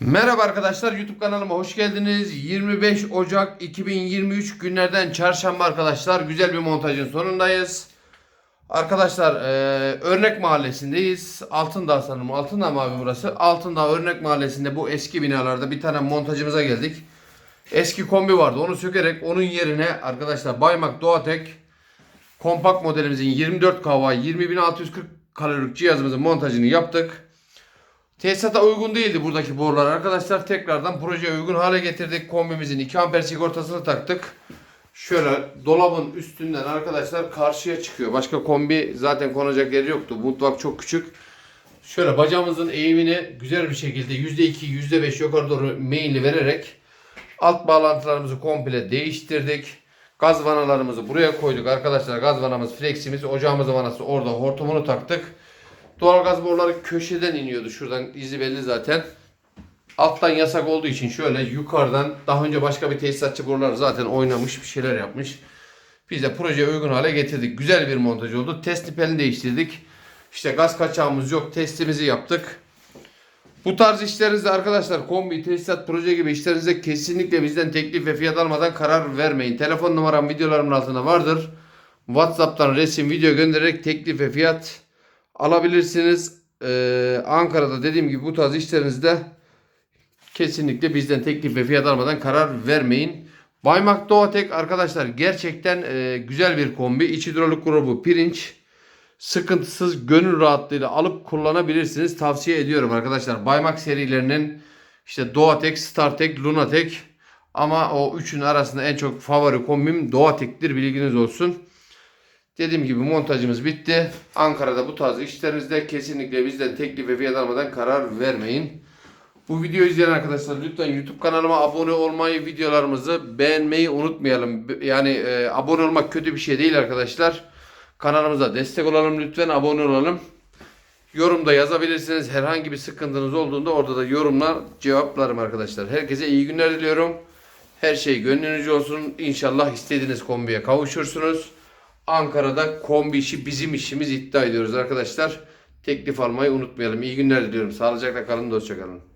Merhaba arkadaşlar YouTube kanalıma hoş geldiniz. 25 Ocak 2023 günlerden çarşamba arkadaşlar. Güzel bir montajın sonundayız. Arkadaşlar eee, Örnek Mahallesi'ndeyiz. Altındağ sanırım. Altındağ mı abi burası? Altındağ Örnek Mahallesi'nde bu eski binalarda bir tane montajımıza geldik. Eski kombi vardı. Onu sökerek onun yerine arkadaşlar Baymak Doğatek kompakt modelimizin 24 kW 20640 kalorilik cihazımızın montajını yaptık. Tesisata uygun değildi buradaki borular arkadaşlar. Tekrardan projeye uygun hale getirdik. Kombimizin 2 amper sigortasını taktık. Şöyle dolabın üstünden arkadaşlar karşıya çıkıyor. Başka kombi zaten konacak yeri yoktu. Mutfak çok küçük. Şöyle bacamızın eğimini güzel bir şekilde %2, %5 yukarı doğru meyilli vererek alt bağlantılarımızı komple değiştirdik. Gaz vanalarımızı buraya koyduk arkadaşlar. Gaz vanamız, fleximiz, ocağımızın vanası orada hortumunu taktık. Doğalgaz boruları köşeden iniyordu. Şuradan izi belli zaten. Alttan yasak olduğu için şöyle yukarıdan daha önce başka bir tesisatçı borular zaten oynamış bir şeyler yapmış. Biz de projeye uygun hale getirdik. Güzel bir montaj oldu. Test nipelini değiştirdik. İşte gaz kaçağımız yok. Testimizi yaptık. Bu tarz işlerinizde arkadaşlar kombi, tesisat, proje gibi işlerinizde kesinlikle bizden teklif ve fiyat almadan karar vermeyin. Telefon numaram videolarımın altında vardır. WhatsApp'tan resim, video göndererek teklif ve fiyat alabilirsiniz. Ee, Ankara'da dediğim gibi bu tarz işlerinizde kesinlikle bizden teklif ve fiyat almadan karar vermeyin. Baymak Doğatek arkadaşlar gerçekten e, güzel bir kombi. İç hidrolik grubu pirinç. Sıkıntısız gönül rahatlığıyla alıp kullanabilirsiniz. Tavsiye ediyorum arkadaşlar. Baymak serilerinin işte Doğatek, Startek, Lunatek ama o üçünün arasında en çok favori kombim Doğatek'tir bilginiz olsun. Dediğim gibi montajımız bitti. Ankara'da bu tarz işlerinizde kesinlikle bizden teklif ve fiyat almadan karar vermeyin. Bu videoyu izleyen arkadaşlar lütfen YouTube kanalıma abone olmayı, videolarımızı beğenmeyi unutmayalım. Yani e, abone olmak kötü bir şey değil arkadaşlar. Kanalımıza destek olalım lütfen abone olalım. Yorumda yazabilirsiniz. Herhangi bir sıkıntınız olduğunda orada da yorumlar cevaplarım arkadaşlar. Herkese iyi günler diliyorum. Her şey gönlünüzce olsun. İnşallah istediğiniz kombiye kavuşursunuz. Ankara'da kombi işi bizim işimiz iddia ediyoruz arkadaşlar. Teklif almayı unutmayalım. İyi günler diliyorum. Sağlıcakla kalın, hoşça kalın.